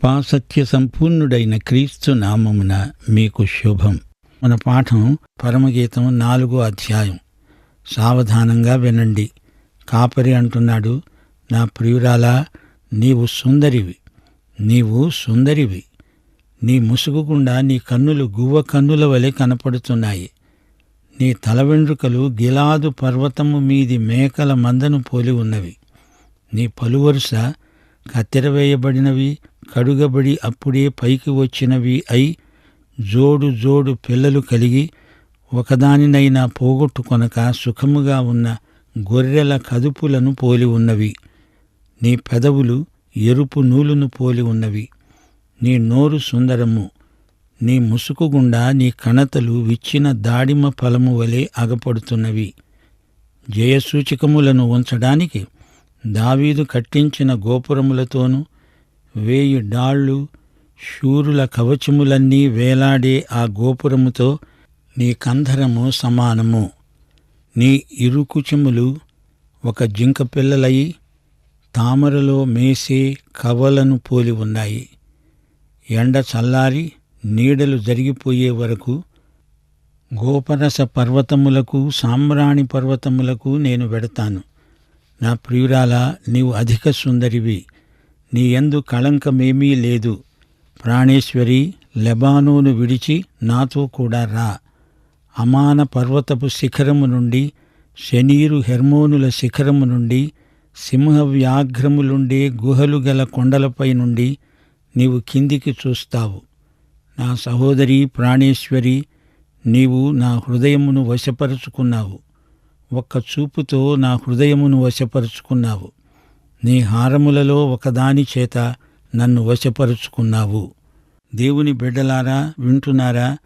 కృపాసత్య సంపూర్ణుడైన క్రీస్తు నామమున మీకు శుభం. మన పాఠం పరమగీతం నాలుగో అధ్యాయం. సావధానంగా వినండి. కాపరి అంటున్నాడు నా ప్రియురాలా నీవు సుందరివి. నీవు సుందరివి. నీ ముసుగుకుండా నీ కన్నులు గువ్వ కన్నుల వలె కనపడుతున్నాయి. నీ తల వెండ్రుకలు గిలాదు పర్వతము మీది మేకల మందను పోలి ఉన్నవి. నీ పలువరుస కత్తెరవేయబడినవి కడుగబడి అప్పుడే పైకి వచ్చినవి అయి జోడు జోడు పిల్లలు కలిగి ఒకదానినైనా పోగొట్టుకొనక సుఖముగా ఉన్న గొర్రెల కదుపులను పోలి ఉన్నవి. నీ పెదవులు ఎరుపు నూలును పోలి ఉన్నవి. నీ నోరు సుందరము. నీ ముసుకు గుండా నీ కణతలు విచ్చిన దాడిమ ఫలము వలె అగపడుతున్నవి. జయసూచకములను ఉంచడానికి దావీదు కట్టించిన గోపురములతోనూ వేయి డాళ్ళు శూరుల కవచములన్నీ వేలాడే ఆ గోపురముతో నీ కంధరము సమానము. నీ ఇరుకుచములు ఒక జింక పిల్లలై తామరలో మేసే కవలను పోలి ఉన్నాయి. ఎండ చల్లారి నీడలు జరిగిపోయే వరకు గోపరస పర్వతములకు సామ్రాణి పర్వతములకు నేను వెడతాను. నా ప్రియురాల నీవు అధిక సుందరివి. నీయందు కళంకమేమీ లేదు. ప్రాణేశ్వరి లెబానోను విడిచి నాతో కూడా రా. అమాన పర్వతపు శిఖరము నుండి శనీరు హెర్మోనుల శిఖరము నుండి సింహ వ్యాఘ్రములుండే గుహలు గల కొండలపై నుండి నీవు కిందికి చూస్తావు. నా సహోదరి ప్రాణేశ్వరి నీవు నా హృదయమును వశపరుచుకున్నావు. ఒక్క చూపుతో నా హృదయమును వశపరుచుకున్నావు. నీ హారములలో ఒకదాని చేత నన్ను వశపరుచుకున్నావు. దేవుని బిడ్డలారా వింటున్నారా?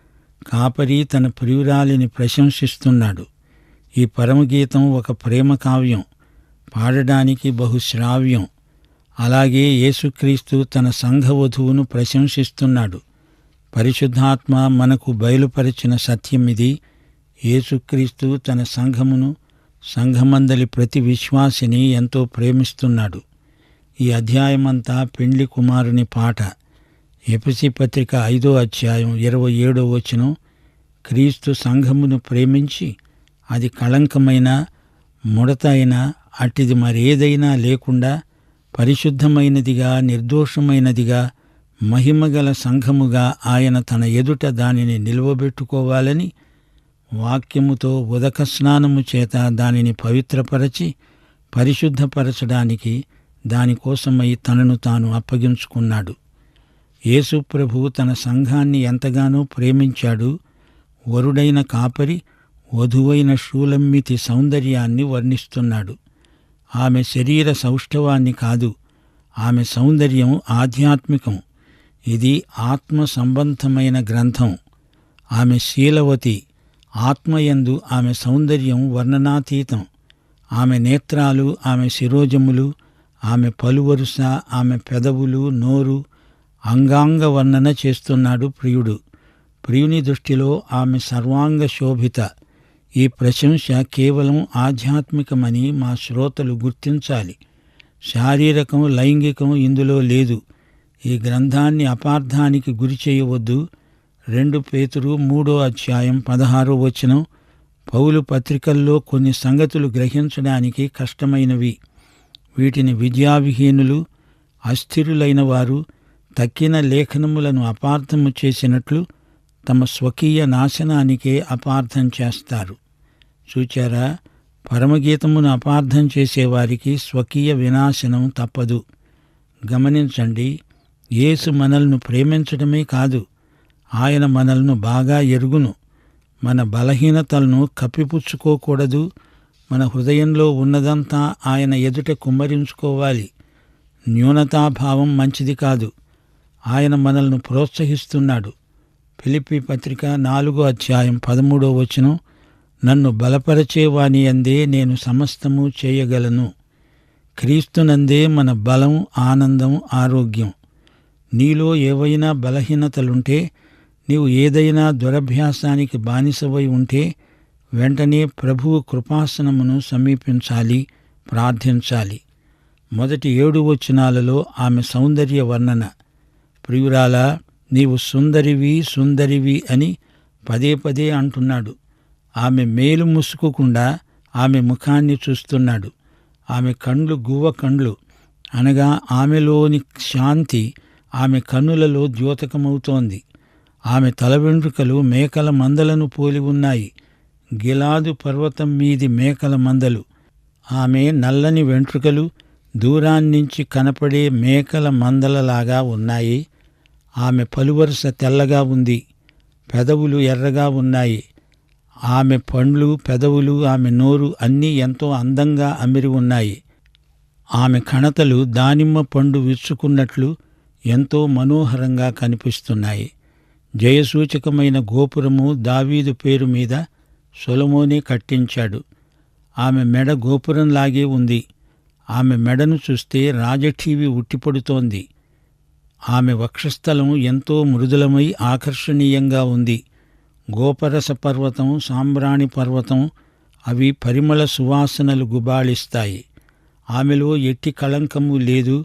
కాపరి తన ప్రియురాలిని ప్రశంసిస్తున్నాడు. ఈ పరమగీతం ఒక ప్రేమ కావ్యం పాడడానికి బహుశ్రావ్యం. అలాగే యేసుక్రీస్తు తన సంఘవధువును ప్రశంసిస్తున్నాడు. పరిశుద్ధాత్మ మనకు బయలుపరిచిన సత్యం ఇది యేసుక్రీస్తు తన సంఘమును సంఘమందలి ప్రతి విశ్వాసిని ఎంతో ప్రేమిస్తున్నాడు. ఈ అధ్యాయమంతా పెండ్లి కుమారుని పాట. ఎపిసి పత్రిక ఐదో అధ్యాయం ఇరవై ఏడో వచనం. క్రీస్తు సంఘమును ప్రేమించి అది కళంకమైన ముడత అయినా అట్టిది మరేదైనా లేకుండా పరిశుద్ధమైనదిగా నిర్దోషమైనదిగా మహిమగల సంఘముగా ఆయన తన ఎదుట దానిని నిలువబెట్టుకోవాలని వాక్యముతో ఉదక స్నానము చేత దానిని పవిత్రపరచి పరిశుద్ధపరచడానికి దానికోసమై తనను తాను అప్పగించుకున్నాడు. యేసు ప్రభు తన సంఘాన్ని ఎంతగానో ప్రేమించాడు. వరుడైన కాపరి వధువైన షూలమ్మితి సౌందర్యాన్ని వర్ణిస్తున్నాడు. ఆమె శరీర సౌష్ఠవాన్ని కాదు ఆమె సౌందర్యం ఆధ్యాత్మికం. ఇది ఆత్మ సంబంధమైన గ్రంథం. ఆమె శీలవతి ఆత్మయందు ఆమె సౌందర్యం వర్ణనాతీతం. ఆమె నేత్రాలు ఆమె శిరోజములు ఆమె పలువరుస ఆమె పెదవులు నోరు అంగాంగ వర్ణన చేస్తున్నాడు ప్రియుడు. ప్రియుని దృష్టిలో ఆమె సర్వాంగ శోభిత. ఈ ప్రశంస కేవలం ఆధ్యాత్మికమని మా శ్రోతలు గుర్తించాలి. శారీరకం లైంగికం ఇందులో లేదు. ఈ గ్రంథాన్ని అపార్థానికి గురి చేయవద్దు. రెండు పేతురు మూడో అధ్యాయం పదహారో వచనం. పౌలు పత్రికల్లో కొన్ని సంగతులు గ్రహించడానికి కష్టమైనవి. వీటిని విద్యావిహీనులు అస్థిరులైన వారు తక్కిన లేఖనములను అపార్థము చేసినట్లు తమ స్వకీయ నాశనానికే అపార్థం చేస్తారు. చూచారా? పరమగీతమును అపార్థం చేసేవారికి స్వకీయ వినాశనం తప్పదు. గమనించండి యేసు మనల్ని ప్రేమించడమే కాదు ఆయన మనల్ని బాగా ఎరుగును. మన బలహీనతలను కప్పిపుచ్చుకోకూడదు. మన హృదయంలో ఉన్నదంతా ఆయన ఎదుట కుమ్మరించుకోవాలి. న్యూనతాభావం మంచిది కాదు. ఆయన మనల్ని ప్రోత్సహిస్తున్నాడు. ఫిలిపి పత్రిక నాలుగో అధ్యాయం పదమూడో వచనం నన్ను బలపరచేవాని అందే నేను సమస్తము చేయగలను. క్రీస్తునందే మన బలం ఆనందం ఆరోగ్యం. నీలో ఏవైనా బలహీనతలుంటే నీవు ఏదైనా దురభ్యాసానికి బానిసవై ఉంటే వెంటనే ప్రభువు కృపాసనమును సమీపించాలి ప్రార్థించాలి. మొదటి ఏడు వచనాలలో ఆమె సౌందర్య వర్ణన. ప్రియురాల నీవు సుందరివి సుందరివి అని పదే పదే అంటున్నాడు. ఆమె మేలు ముసుకుకుండా ఆమె ముఖాన్ని చూస్తున్నాడు. ఆమె కండ్లు గువ్వ కండ్లు అనగా ఆమెలోని శాంతి ఆమె కన్నులలో ద్యోతకమవుతోంది. ఆమె తల వెంట్రుకలు మేకల మందలను పోలి ఉన్నాయి. గిలాదు పర్వతం మీది మేకల మందలు. ఆమె నల్లని వెంట్రుకలు దూరాన్నించి కనపడే మేకల మందలలాగా ఉన్నాయి. ఆమె పలువరుస తెల్లగా ఉంది. పెదవులు ఎర్రగా ఉన్నాయి. ఆమె పండ్లు పెదవులు ఆమె నోరు అన్నీ ఎంతో అందంగా అమిరి ఉన్నాయి. ఆమె కణతలు దానిమ్మ పండు విచ్చుకున్నట్లు ఎంతో మనోహరంగా కనిపిస్తున్నాయి. జయసూచకమైన గోపురము దావీదు పేరు మీద సొలమోనే కట్టించాడు. ఆమె మెడ గోపురంలాగే ఉంది. ఆమె మెడను చూస్తే రాజఠీవి ఉట్టిపడుతోంది. ఆమె వక్షస్థలం ఎంతో మృదులమై ఆకర్షణీయంగా ఉంది. గోపరస పర్వతం సాంబ్రాణి పర్వతం అవి పరిమళ సువాసనలు గుబాళిస్తాయి. ఆమెలో ఎట్టి కళంకము లేదు.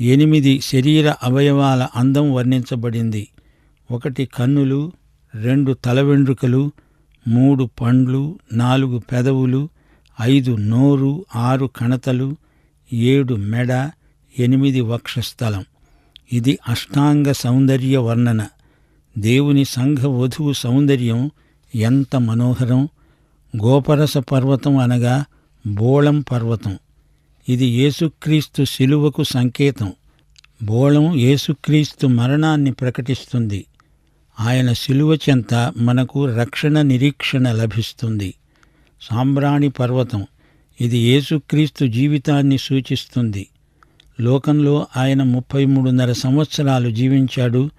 ఎనిమిది శరీర అవయవాల అందం వర్ణించబడింది. ఒకటి కన్నులు రెండు తల వెండ్రుకలు మూడు పండ్లు నాలుగు పెదవులు ఐదు నోరు ఆరు కణతలు ఏడు మెడ ఎనిమిది వక్షస్థలం. ఇది అష్టాంగ సౌందర్య వర్ణన. దేవుని సంఘ వధువు సౌందర్యం ఎంత మనోహరం. గోపరస పర్వతం అనగా బోళం పర్వతం. ఇది యేసుక్రీస్తు శిలువకు సంకేతం. బోళం యేసుక్రీస్తు మరణాన్ని ప్రకటిస్తుంది. ఆయన శిలువ చెంత మనకు రక్షణ నిరీక్షణ లభిస్తుంది. సాంబ్రాణి పర్వతం ఇది యేసుక్రీస్తు జీవితాన్ని సూచిస్తుంది. లోకంలో ఆయన ముప్పై మూడున్నర సంవత్సరాలు జీవించాడు.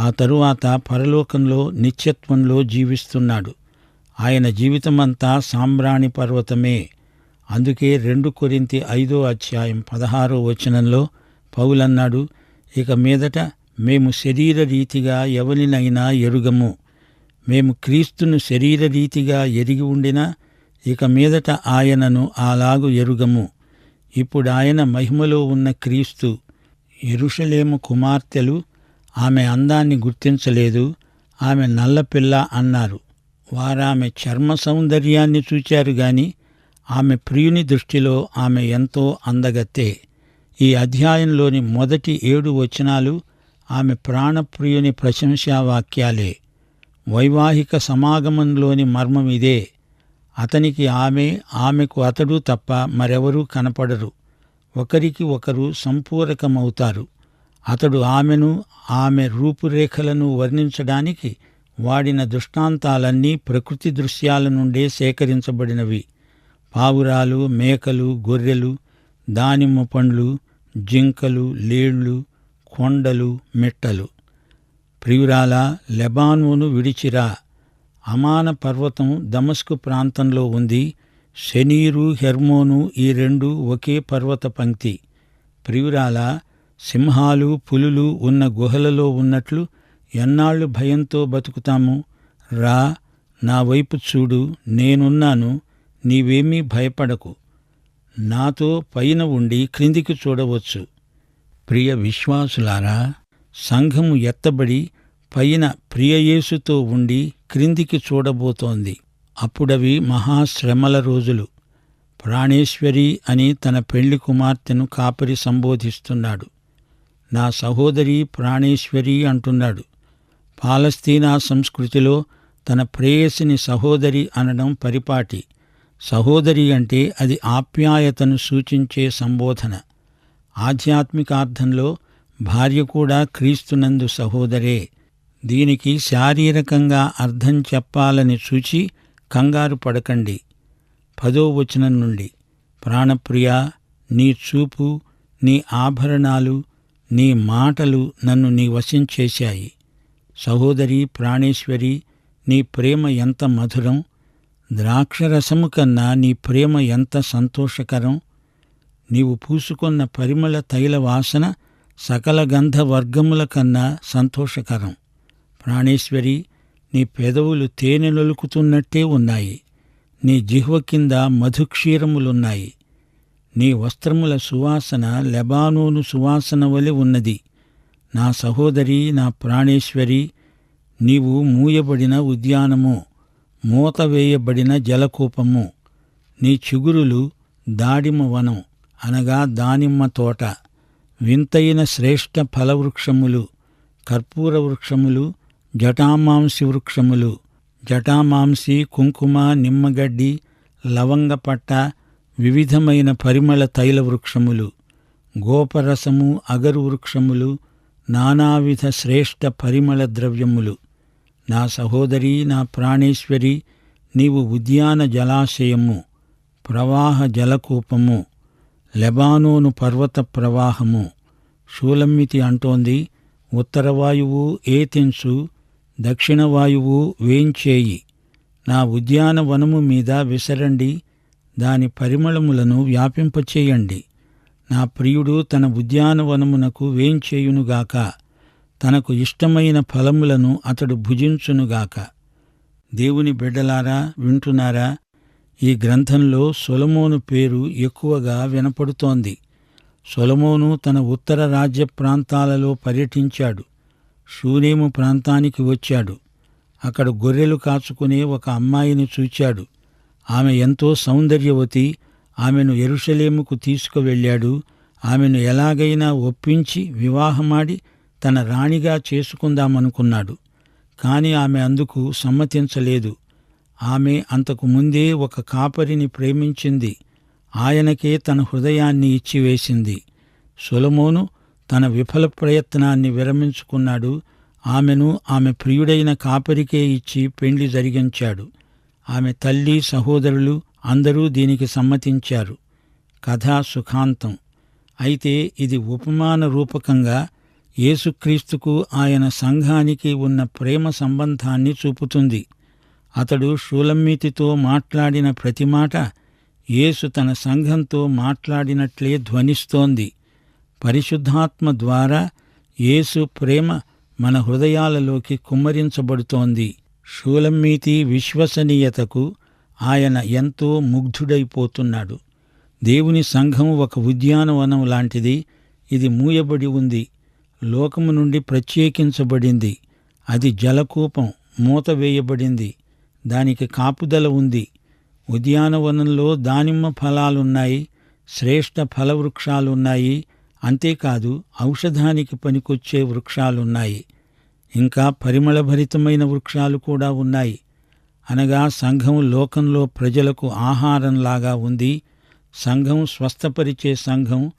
ఆ తరువాత పరలోకంలో నిత్యత్వంలో జీవిస్తున్నాడు. ఆయన జీవితమంతా సాంబ్రాణి పర్వతమే. అందుకే రెండు కొరింతి ఐదో అధ్యాయం పదహారో వచనంలో పౌలన్నాడు ఇక మీదట మేము శరీర రీతిగా ఎవరినైనా ఎరుగము. మేము క్రీస్తును శరీర రీతిగా ఎరిగి ఉండినా ఇక మీదట ఆయనను అలాగు ఎరుగము. ఇప్పుడు ఆయన మహిమలో ఉన్న క్రీస్తు ఎరుషలేము కుమార్తెలు ఆమె అందాన్ని గుర్తించలేదు. ఆమె నల్లపిల్ల అన్నారు. వారామె చర్మ సౌందర్యాన్ని చూచారు గాని ఆమె ప్రియుని దృష్టిలో ఆమె ఎంతో అందగత్తే. ఈ అధ్యాయంలోని మొదటి ఏడు వచనాలు ఆమె ప్రాణప్రియుని ప్రశంసా వాక్యాలే వైవాహిక సమాగమంలోని మర్మం ఇదే. అతనికి ఆమె ఆమెకు అతడు తప్ప మరెవరూ కనపడరు. ఒకరికి ఒకరు సంపూరకమవుతారు. అతడు ఆమెను ఆమె రూపురేఖలను వర్ణించడానికి వాడిన దృష్టాంతాలన్నీ ప్రకృతి దృశ్యాల నుండే సేకరించబడినవి. పావురాలు మేకలు గొర్రెలు దానిమ్మ పండ్లు జింకలు లేళ్ళు కొండలు మిట్టలు. ప్రియురాల లెబానోను విడిచిరా. అమాన పర్వతం దమస్కు ప్రాంతంలో ఉంది. శనీరు హెర్మోను ఈ రెండు ఒకే పర్వత పంక్తి. ప్రియురాల సింహాలు పులులు ఉన్న గుహలలో ఉన్నట్లు ఎన్నాళ్ళు భయంతో బతుకుతాము? రా నా వైపు చూడు నేనున్నాను నీవేమీ భయపడకు. నాతో పైన ఉండి క్రిందికి చూడవచ్చు. ప్రియ విశ్వాసులారా సంఘము ఎత్తబడి పైన ప్రియయేసుతో ఉండి క్రిందికి చూడబోతోంది. అప్పుడవి మహాశ్రమల రోజులు. ప్రాణేశ్వరి అని తన పెళ్ళి కుమార్తెను కాపరి సంబోధిస్తున్నాడు. నా సహోదరి ప్రాణేశ్వరి అంటున్నాడు. పాలస్తీనా సంస్కృతిలో తన ప్రేయసిని సహోదరి అనడం పరిపాటి. సహోదరి అంటే అది ఆప్యాయతను సూచించే సంబోధన. ఆధ్యాత్మికార్థంలో భార్య కూడా క్రీస్తునందు సహోదరే. దీనికి శారీరకంగా అర్థం చెప్పాలని చూచి కంగారు పడకండి. పదో వచనం నుండి ప్రాణప్రియ నీ చూపు నీ ఆభరణాలు నీ మాటలు నన్ను నీ వశం చేశాయి. సహోదరి ప్రాణేశ్వరి నీ ప్రేమ ఎంత మధురం. ద్రాక్షరసము కన్నా నీ ప్రేమ ఎంత సంతోషకరం. నీవు పూసుకున్న పరిమళ తైల వాసన సకల గంధ వర్గముల కన్నా సంతోషకరం. ప్రాణేశ్వరి నీ పెదవులు తేనె నొలుకుతున్నట్టే ఉన్నాయి. నీ జిహ్వ కింద మధుక్షీరములున్నాయి. నీ వస్త్రముల సువాసన లెబానోను సువాసన వలె ఉన్నది. నా సహోదరి నా ప్రాణేశ్వరి నీవు మూయబడిన ఉద్యానము మూత వేయబడిన జలకూపము నీ చిగురులు దాడిమ వనం. అనగా దానిమ్మ తోట వింతైన శ్రేష్ఠ ఫలవృక్షములు కర్పూర వృక్షములు జటామాంసి వృక్షములు జటామాంసి కుంకుమ నిమ్మగడ్డి లవంగపట్ట వివిధమైన పరిమళ తైల వృక్షములు గోపరసము అగరు వృక్షములు నానావిధ శ్రేష్ఠ పరిమళ ద్రవ్యములు. నా సహోదరి నా ప్రాణేశ్వరి నీవు ఉద్యాన జలాశయము ప్రవాహ జలకూపము. లెబానోను పర్వత ప్రవాహము. షూలమ్మితి అంటోంది ఉత్తర వాయువు ఏతెన్సు దక్షిణ వాయువు వేంచేయి నా ఉద్యానవనము మీద విసరండి దాని పరిమళములను వ్యాపింపచేయండి. నా ప్రియుడు తన ఉద్యానవనమునకు వేంచేయునుగాక తనకు ఇష్టమైన ఫలములను అతడు భుజించునుగాక. దేవుని బిడ్డలారా వింటున్నారా? ఈ గ్రంథంలో సొలమోను పేరు ఎక్కువగా వినపడుతోంది. సొలమోను తన ఉత్తర రాజ్య ప్రాంతాలలో పర్యటించాడు. షూనేము ప్రాంతానికి వచ్చాడు. అక్కడ గొర్రెలు కాచుకునే ఒక అమ్మాయిని చూచాడు. ఆమె ఎంతో సౌందర్యవతి ఆమెను ఎరుషలేముకు తీసుకువెళ్ళాడు. ఆమెను ఎలాగైనా ఒప్పించి వివాహమాడి తన రాణిగా చేసుకుందామనుకున్నాడు. కాని ఆమె అందుకు సమ్మతించలేదు. ఆమె అంతకు ముందే ఒక కాపరిని ప్రేమించింది. ఆయనకే తన హృదయాన్ని ఇచ్చివేసింది. సొలమోను తన విఫల ప్రయత్నాన్ని విరమించుకున్నాడు. ఆమెను ఆమె ప్రియుడైన కాపరికే ఇచ్చి పెండ్లి జరిగించాడు. ఆమె తల్లి సహోదరులు అందరూ దీనికి సమ్మతించారు. కథా సుఖాంతం. అయితే ఇది ఉపమాన రూపకంగా యేసుక్రీస్తుకు ఆయన సంఘానికి ఉన్న ప్రేమ సంబంధాన్ని చూపుతుంది. అతడు షూలమ్మితితో మాట్లాడిన ప్రతి మాట యేసు తన సంఘంతో మాట్లాడినట్లే ధ్వనిస్తోంది. పరిశుద్ధాత్మ ద్వారా యేసు ప్రేమ మన హృదయాలలోకి కుమ్మరించబడుతోంది. షూలమ్మీతి విశ్వసనీయతకు ఆయన ఎంతో ముగ్ధుడైపోతున్నాడు. దేవుని సంఘం ఒక ఉద్యానవనం లాంటిది. ఇది మూయబడి ఉంది. లోకము నుండి ప్రత్యేకించబడింది. అది జలకూపం మూత వేయబడింది. దానికి కాపుదల ఉంది. ఉద్యానవనంలో దానిమ్మ ఫలాలున్నాయి శ్రేష్ఠ ఫలవృక్షాలున్నాయి అంతేకాదు ఔషధానికి పనికొచ్చే వృక్షాలున్నాయి. ఇంకా పరిమళభరితమైన వృక్షాలు కూడా ఉన్నాయి. అనగా సంఘం లోకంలో ప్రజలకు ఆహారంలాగా ఉంది. సంఘం స్వస్థపరిచే సంఘం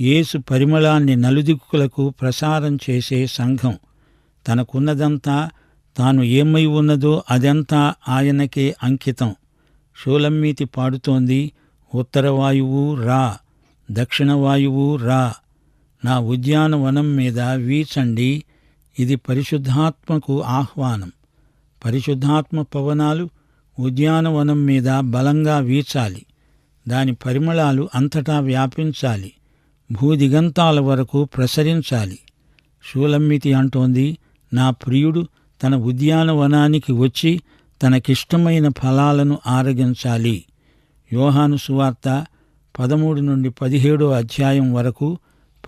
యేసు పరిమళాన్ని నలుదిక్కులకు ప్రసారం చేసే సంఘం. తనకున్నదంతా తాను ఏమై ఉన్నదో అదంతా ఆయనకే అంకితం. షూలమ్మీతి పాడుతోంది ఉత్తర వాయువు రా దక్షిణ వాయువు రా. నా ఉద్యానవనం మీద వీచండి ఇది పరిశుద్ధాత్మకు ఆహ్వానం. పరిశుద్ధాత్మ పవనాలు ఉద్యానవనం మీద బలంగా వీచాలి. దాని పరిమళాలు అంతటా వ్యాపించాలి. భూదిగంతాల వరకు ప్రసరించాలి. షూలమ్మితి అంటోంది నా ప్రియుడు తన ఉద్యానవనానికి వచ్చి తనకిష్టమైన ఫలాలను ఆరగించాలి. యోహాను సువార్త పదమూడు నుండి పదిహేడో అధ్యాయం వరకు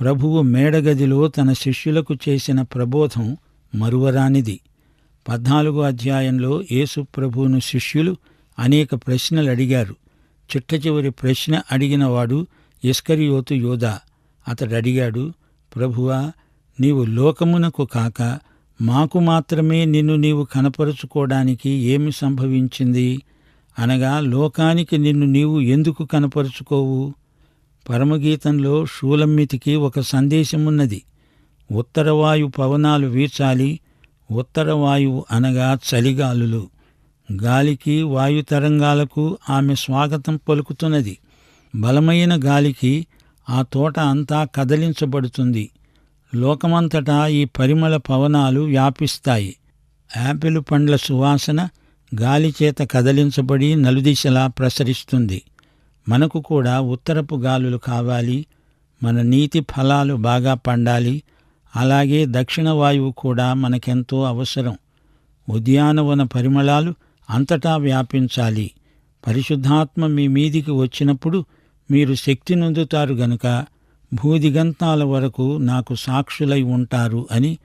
ప్రభువు మేడగదిలో తన శిష్యులకు చేసిన ప్రబోధం మరువరానిది. పద్నాలుగో అధ్యాయంలో యేసు ప్రభువును శిష్యులు అనేక ప్రశ్నలు అడిగారు చిట్ట చివరి ప్రశ్న అడిగినవాడు ఇస్కరియోతు యోధా. అతడు అడిగాడు ప్రభువా నీవు లోకమునకు కాక మాకు మాత్రమే నిన్ను నీవు కనపరుచుకోవడానికి ఏమి సంభవించింది? అనగా లోకానికి నిన్ను నీవు ఎందుకు కనపరుచుకోవు? పరమగీతంలో షూలమ్మితికి ఒక సందేశమున్నది. ఉత్తరవాయు పవనాలు వీచాలి ఉత్తరవాయువు అనగా చలిగాలులు. గాలికి వాయు తరంగాలకు ఆమె స్వాగతం పలుకుతున్నది. బలమైన గాలికి ఆ తోట అంతా కదలించబడుతుంది. లోకమంతటా ఈ పరిమళ పవనాలు వ్యాపిస్తాయి. యాపిల్ పండ్ల సువాసన గాలిచేత కదలించబడి నలుదిశలా ప్రసరిస్తుంది. మనకు కూడా ఉత్తరపు గాలులు కావాలి. మన నీతి ఫలాలు బాగా పండాలి. అలాగే దక్షిణ వాయువు కూడా మనకెంతో అవసరం. ఉద్యానవన పరిమళాలు అంతటా వ్యాపించాలి. పరిశుద్ధాత్మ మీ మీదికి వచ్చినప్పుడు మీరు శక్తి నొందుతారు గనుక భూదిగంతాల వరకు నాకు సాక్షులై ఉంటారు అని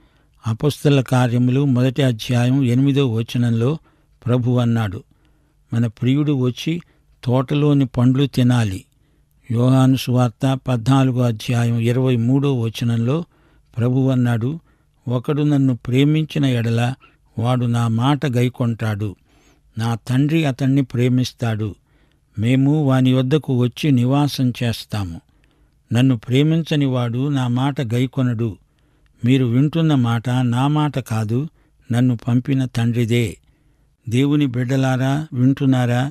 అపస్తుల కార్యములు మొదటి అధ్యాయం ఎనిమిదో వచనంలో ప్రభు అన్నాడు. మన ప్రియుడు వచ్చి తోటలోని పండ్లు తినాలి. యోహాను సువార్త పద్నాలుగో అధ్యాయం ఇరవై మూడో వచనంలో ప్రభు అన్నాడు ఒకడు నన్ను ప్రేమించిన ఎడల వాడు నా మాట గైకొంటాడు. నా తండ్రి అతన్ని ప్రేమిస్తాడు. మేము వాని వద్దకు వచ్చి నివాసం చేస్తాము. నన్ను ప్రేమించని వాడు నా మాట గైకొనడు. మీరు వింటున్న మాట నా మాట కాదు నన్ను పంపిన తండ్రిదే. దేవుని బిడ్డలారా వింటున్నారా?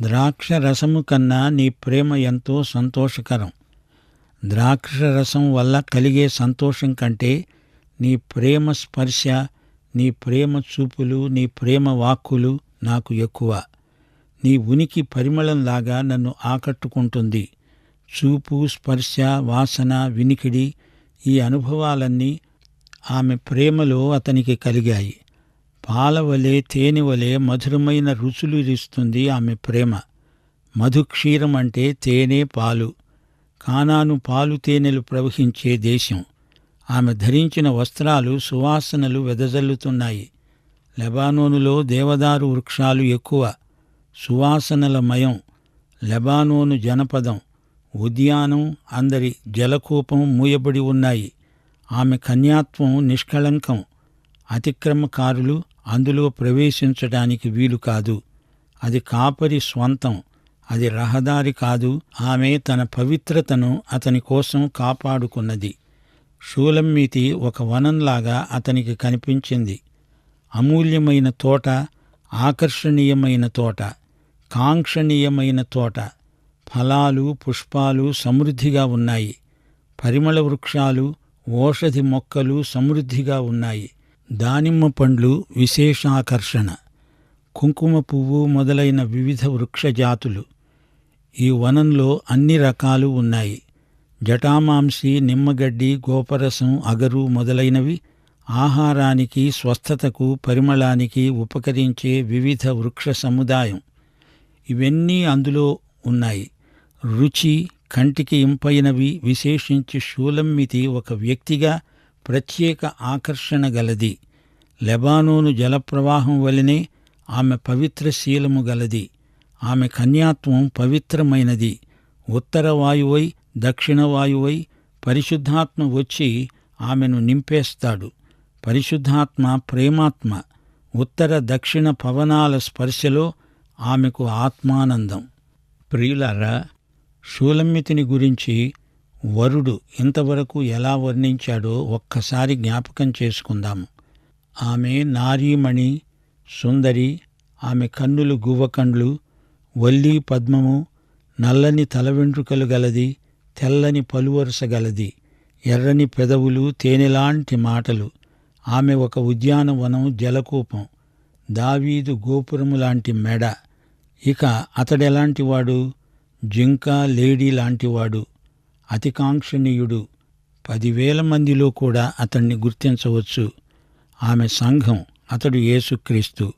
ద్రాక్ష రసము కన్నా నీ ప్రేమ ఎంతో సంతోషకరం. ద్రాక్ష రసం వల్ల కలిగే సంతోషం కంటే నీ ప్రేమ స్పర్శ నీ ప్రేమ చూపులు నీ ప్రేమ వాక్కులు నాకు ఎక్కువ. నీ ఉనికి పరిమళంలాగా నన్ను ఆకట్టుకుంటుంది. చూపు స్పర్శ వాసన వినికిడి ఈ అనుభవాలన్నీ ఆమె ప్రేమలో అతనికి కలిగాయి. పాలవలే తేనెవలే మధురమైన రుచులు ఇస్తుంది ఆమె ప్రేమ. మధుక్షీరం అంటే తేనె పాలు. కానాను పాలు తేనెలు ప్రవహించే దేశం. ఆమె ధరించిన వస్త్రాలు సువాసనలు వెదజల్లుతున్నాయి. లెబానోనులో దేవదారు వృక్షాలు ఎక్కువ. సువాసనల మయం. లెబానోను జనపదం. ఉద్యానం అందరి జలకూపం మూయబడి ఉన్నాయి. ఆమె కన్యాత్వం నిష్కళంకం. అతిక్రమకారులు అందులో ప్రవేశించడానికి వీలు కాదు. అది కాపరి స్వంతం. అది రహదారి కాదు. ఆమె తన పవిత్రతను అతని కోసం కాపాడుకున్నది. షూలమ్మీతి ఒక వనంలాగా అతనికి కనిపించింది. అమూల్యమైన తోట ఆకర్షణీయమైన తోట కాంక్షణీయమైన తోట. ఫలాలు పుష్పాలు సమృద్ధిగా ఉన్నాయి. పరిమళ వృక్షాలు ఓషధి మొక్కలు సమృద్ధిగా ఉన్నాయి. దానిమ్మ పండ్లు విశేషాకర్షణ. కుంకుమ పువ్వు మొదలైన వివిధ వృక్ష జాతులు. ఈ వనంలో అన్ని రకాలు ఉన్నాయి. జటామాంసి నిమ్మగడ్డి గోపరసం అగరు మొదలైనవి ఆహారానికి స్వస్థతకు పరిమళానికి ఉపకరించే వివిధ వృక్ష సముదాయం. ఇవన్నీ అందులో ఉన్నాయి. రుచి కంటికి ఇంపైనవి విశేషించి షూలమ్మితి ఒక వ్యక్తిగా ప్రత్యేక ఆకర్షణ గలది. లెబానోను జలప్రవాహం వలనే ఆమె పవిత్ర శీలము గలది. ఆమె కన్యాత్వం పవిత్రమైనది. ఉత్తర వాయువై దక్షిణ వాయువై పరిశుద్ధాత్మ వచ్చి ఆమెను నింపేస్తాడు. పరిశుద్ధాత్మ ప్రేమాత్మ. ఉత్తర దక్షిణ పవనాల స్పర్శలో ఆమెకు ఆత్మానందం. ప్రియులారా షూలమ్మితిని గురించి వరుడు ఇంతవరకు ఎలా వర్ణించాడో ఒక్కసారి జ్ఞాపకం చేసుకుందాము ఆమె నారీమణి సుందరి ఆమె కన్నులు గువ్వకండ్లు వల్లి పద్మము నల్లని తల వెంట్రుకలు గలది తెల్లని పలువరుస గలది ఎర్రని పెదవులు తేనెలాంటి మాటలు. ఆమె ఒక ఉద్యానవనం జలకూపం దావీదు గోపురము లాంటి మెడ. ఇక అతడెలాంటివాడు? జింక లేడీ లాంటివాడు అతికాంక్షణీయుడు. పదివేల మందిలో కూడా అతన్ని గుర్తించవచ్చు. ఆమె సంఘం అతడు యేసుక్రీస్తు.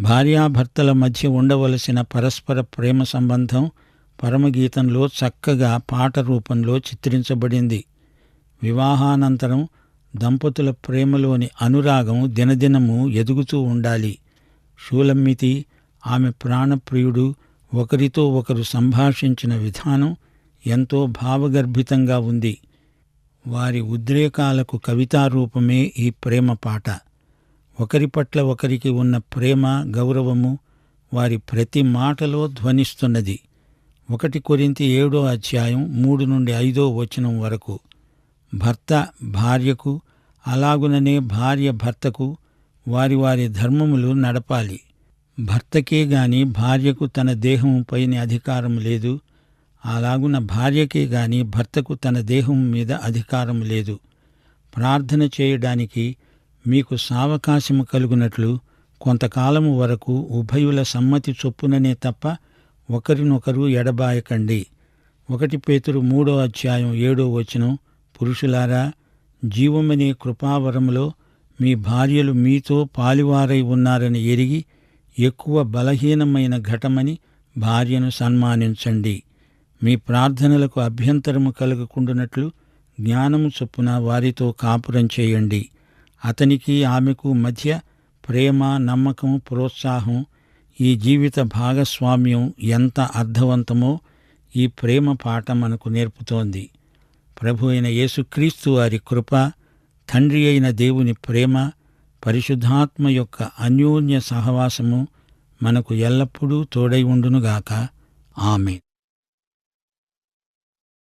భార్యాభర్తల మధ్య ఉండవలసిన పరస్పర ప్రేమ సంబంధం పరమగీతంలో చక్కగా పాట రూపంలో చిత్రించబడింది. వివాహానంతరం దంపతుల ప్రేమలోని అనురాగం దినదినము ఎదుగుతూ ఉండాలి. షూలమ్మితి ఆమె ప్రాణప్రియుడు ఒకరితో ఒకరు సంభాషించిన విధానం ఎంతో భావగర్భితంగా ఉంది. వారి ఉద్రేకాలకు కవితారూపమే ఈ ప్రేమ పాట. ఒకరి పట్ల ఒకరికి ఉన్న ప్రేమ గౌరవము వారి ప్రతి మాటలో ధ్వనిస్తున్నది. ఒకటి కొరింత ఏడో అధ్యాయం మూడు నుండి ఐదో వచనం వరకు. భర్త భార్యకు అలాగుననే భార్య భర్తకు వారి వారి ధర్మములు నడపాలి. భర్తకే గాని భార్యకు తన దేహంపైన అధికారం లేదు. అలాగున భార్యకే గాని భర్తకు తన దేహం మీద అధికారం లేదు. ప్రార్థన చేయడానికి మీకు సావకాశము కలుగునట్లు కొంతకాలము వరకు ఉభయుల సమ్మతి చొప్పుననే తప్ప ఒకరినొకరు ఎడబాయకండి. ఒకటి పేతురు మూడో అధ్యాయం ఏడో వచనం. పురుషులారా జీవమనే కృపావరంలో మీ భార్యలు మీతో పాలివారై ఉన్నారని ఎరిగి ఎక్కువ బలహీనమైన ఘటమని భార్యను సన్మానించండి. మీ ప్రార్థనలకు అభ్యంతరము కలగకుండునట్లు జ్ఞానము చొప్పున వారితో కాపురం చేయండి. అతనికి ఆమెకు మధ్య ప్రేమ నమ్మకం ప్రోత్సాహం ఈ జీవిత భాగస్వామ్యం ఎంత అర్థవంతమో ఈ ప్రేమ పాఠం మనకు నేర్పుతోంది. ప్రభు అయిన యేసుక్రీస్తు వారి కృప తండ్రి అయిన దేవుని ప్రేమ పరిశుద్ధాత్మ యొక్క అన్యోన్య సహవాసము మనకు ఎల్లప్పుడూ తోడై ఉండునుగాక. ఆమె